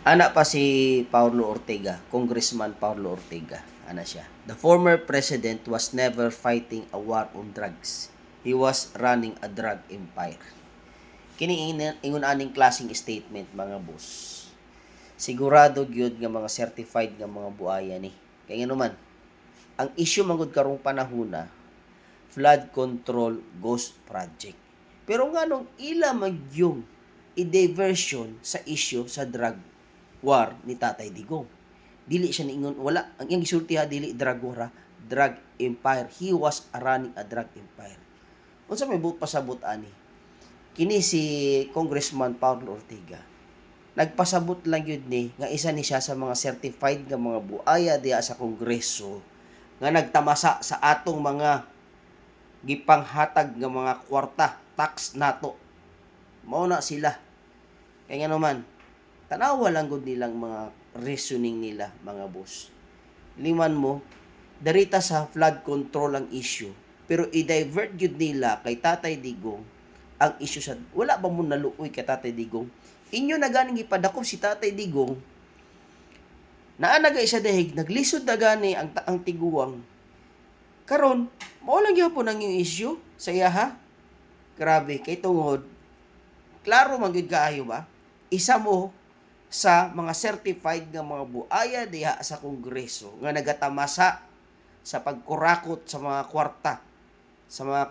Ana pa si Paulo Ortega, Congressman Paulo Ortega. Ana siya. The former president was never fighting a war on drugs. He was running a drug empire. Kini ina- ingon aning klaseng statement mga boss. Sigurado gyud nga mga certified nga mga buaya ni. Kaya nga naman, ang issue mangod karong panahona, flood control ghost project. Pero nga nung ila magyong i-diversion sa issue sa drug war ni Tatay Digong. Dili siya niingon wala ang iyang gisulti ha dili drug war drug empire. He was running a drug empire. Unsa may buot pasabot ani? Kini si Congressman Paulo Ortega. Nagpasabot lang yun ni nga isa ni siya sa mga certified nga mga buaya diya sa kongreso nga nagtamasa sa atong mga gipanghatag nga mga kwarta tax nato mao na sila kaya nga naman tanawa lang gud nilang mga reasoning nila mga boss. Liman mo darita sa flood control ang issue pero i-divert gyud nila kay Tatay Digong ang issue sa wala ba mo naluoy kay Tatay Digong? Inyo na ganing gipadakop si Tatay Digong. Naa na siya dahig naglisod na gani ang, ang tiguang. Karon mao lang gyapon ang yung issue sa ha? Grabe kay tungod klaro man kaayo ba? Isa mo sa mga certified nga mga buaya diha sa kongreso nga nagatamasa sa pagkurakot sa mga kwarta sa mga